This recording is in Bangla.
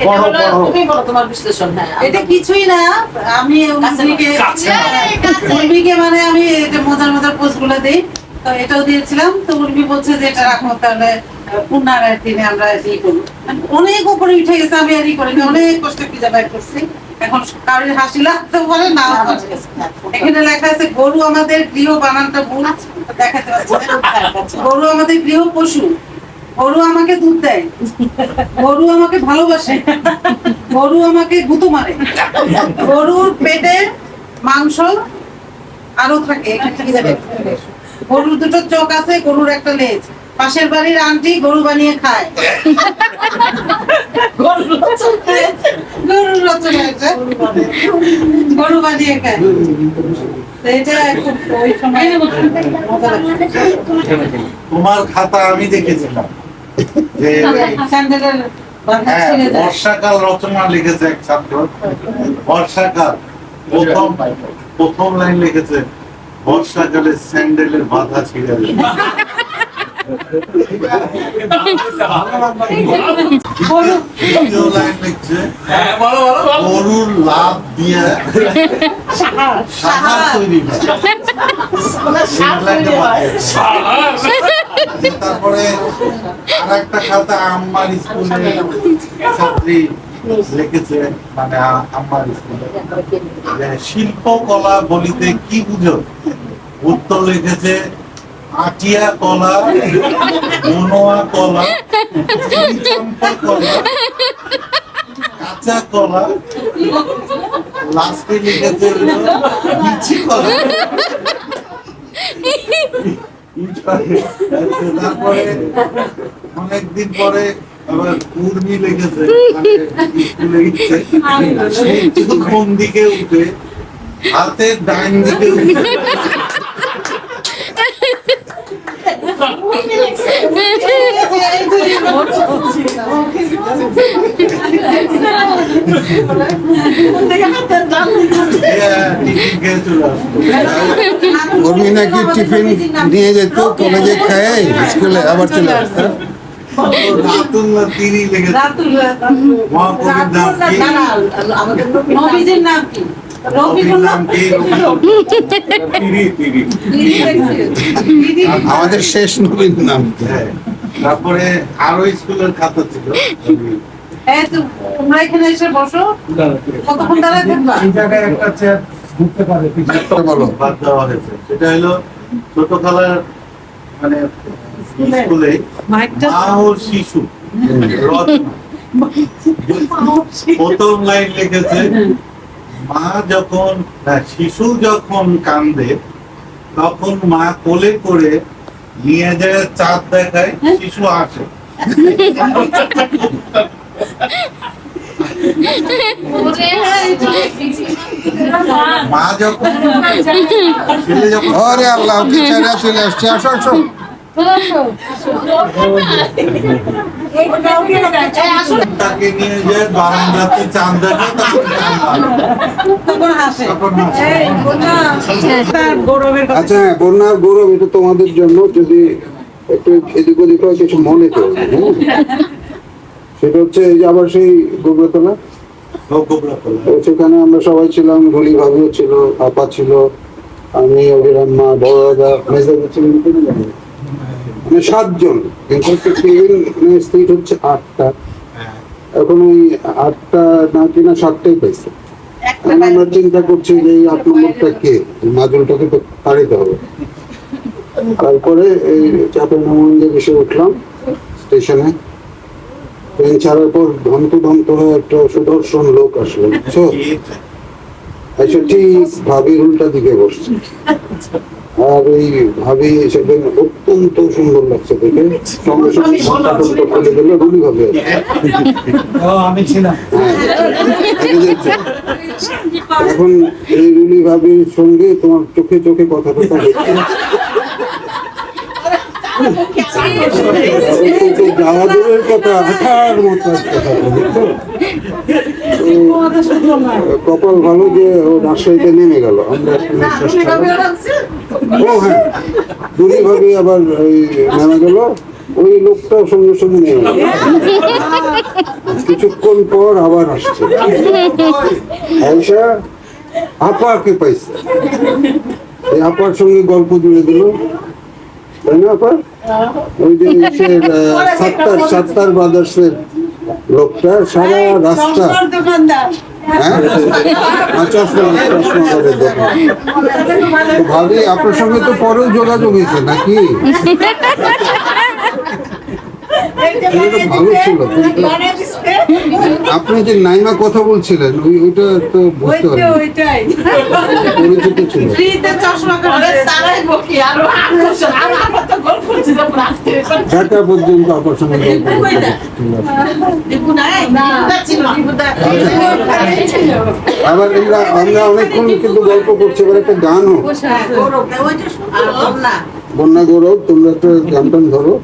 এটা বড়, হলো বড়। তুমি বলো তোমার বিশ্লেষণ হ্যাঁ। এটা কিছুই না আমি উর্মিকে মানে আমি মজার মজার পোস্টগুলো দিই তো এটাও দিয়েছিলাম। তো উর্মি বলছে যে এটা রাখো তাহলে পুনরায় দিনে আমরা ই করব। মানে অনেক উপরে উঠে গেছে আমি আর ই করিনি অনেক কষ্ট খুঁজে বাইর করছি। এখন কারোর হাসি লাগতে পারে না এখানে লেখা আছে গরু আমাদের গৃহ বানানটা ভুল দেখাতে পারছি গরু আমাদের গৃহ পশু। গরু আমাকে দুধ দেয়। গরু আমাকে ভালোবাসে। গরু আমাকে গুঁতো মারে। গরুর পেটে মাংস আরও থাকে? গরুর দুটো চোখ আছে, গরুর একটা লেজ। পাশের বাড়ির আন্টি গরু বানিয়ে খায়। গরুর রচনা গরু বানিয়ে খায়। তোমার খাতা আমি দেখেছিলাম। যে স্যান্ডেলের বাঁধা হ্যাঁ বর্ষাকাল রচনা লিখেছে এক ছাত্র। বর্ষাকাল প্রথম প্রথম লাইন লিখেছে বর্ষাকালে স্যান্ডেলের বাধা ছিঁড়ে লিখছে গরুর লাভ দিয়ে সাহার তৈরি হয়। তারপরে আর একটা খাতা আম্মার স্কুলে ছাত্রী লিখেছে মানে আ- আম্মার স্কুলে। শিল্পকলা বলিতে কি বুঝো? উত্তর লিখেছে, আটিয়া কলা, মনোয়া কলা চম্পা কলা, কাঁচা কলা, লাস্টে লিখেছে, বিচি কলা। তারপরে অনেকদিন পরে আবার উর্মি লেগেছে মানে স্কুলে গেছে কোন দিকে উঠে? হাতের ডাইন দিকে উঠে। টিফিন নাকি টিফিন নিয়ে যেত কলেজে খায় স্কুলে আবার চলে আসতো আমাদের নবীজির নাম কি? কবির নাম কি? আমাদের শেষ নবীন নাম হ্যাঁ। তারপরে আরও স্কুলের খাতা ছিল। এই তো তোমরা এখানে এসে বসো। কতক্ষণ দাঁড়ায় থাকবা এই জায়গায় একটা চেয়ার ঢুকতে পারে। বাদ দেওয়া হয়েছে। সেটা হলো ছোট খেলার মানে স্কুলে মা ও শিশু প্রথম লাইন লিখেছে মা যখন শিশু যখন কান্দে তখন মা কোলে করে নিয়ে যায় চাঁদ দেখায় শিশু আসে মা যখন ছেলে যখন ওরে আল্লাহ চলে আসছে। আসো আসো। তাকে নিয়ে বারান্দাতে আচ্ছা বন্যার গৌরব এটা তোমাদের জন্য যদি একটু এদিক ওদিক কিছু মনে করবে হ্যাঁ? সেটা হচ্ছে এই যে আবার সেই গোবরাতলা? সেখানে আমরা সবাই ছিলাম গুলি ভাবিও ছিল আপা ছিল আমি অভিরাম্মা বড় দাদা মেজাদা ছিলেন। মানে সাতজন কিন্তু টেবিল হচ্ছে আটটা। হ্যাঁ। এখন ওই আটটা না কিনা সাতটাই পাইছে। একটা আমরা চিন্তা করছি যে এই আট নম্বরটা কে? মাজুলটাকে তো তাড়িতে হবে। তারপরে এই চাপের নমন্দে এসে উঠলাম স্টেশনে। ট্রেন ছাড়ার পর ধন্ত ধন্ত হয়ে একটা সুদর্শন লোক আসলো বুঝছ? এসে ঠিক ভাবির উল্টা দিকে বসছে। আর ওই ভাবি সেদিন অত্যন্ত সুন্দর লাগছে দেখে। সঙ্গে ঘণ্টা দিল রুলি ভাবে আমি ছিলাম। এখন এই রুলি ভাবির সঙ্গে তোমার চোখে চোখে কথা কথা হচ্ছে কপাল ভালো যে ও রাজশাহীতে নেমে গেল হ্যাঁ দুই ভাবে আবার ওই নেমে গেল ওই লোকটাও সঙ্গে সঙ্গে নেমে গেল। কিছুক্ষণ পর আবার আসছে আয়সা আপাকে পাইছে আপার সঙ্গে গল্প জুড়ে দিল তাই না আপা ওই যে সাত্তার সাত্তার ব্রাদার্সের লোকটা সারা রাস্তা হ্যাঁ ভাবি আপনার সঙ্গে তো পরেও যোগাযোগ হয়েছে নাকি ভালো ছিল আপনি যে নাইমা কথা বলছিলেন ওই ওইটা তো বুঝতে পারি ওইটাই পরিচিত ছিল ঢাকা পর্যন্ত ছিল। আবার আমরা আমরা অনেকক্ষণ কিন্তু গল্প করছি এবার একটা গান হোক বন্যা গৌরব তোমরা একটা গান টান ধরো।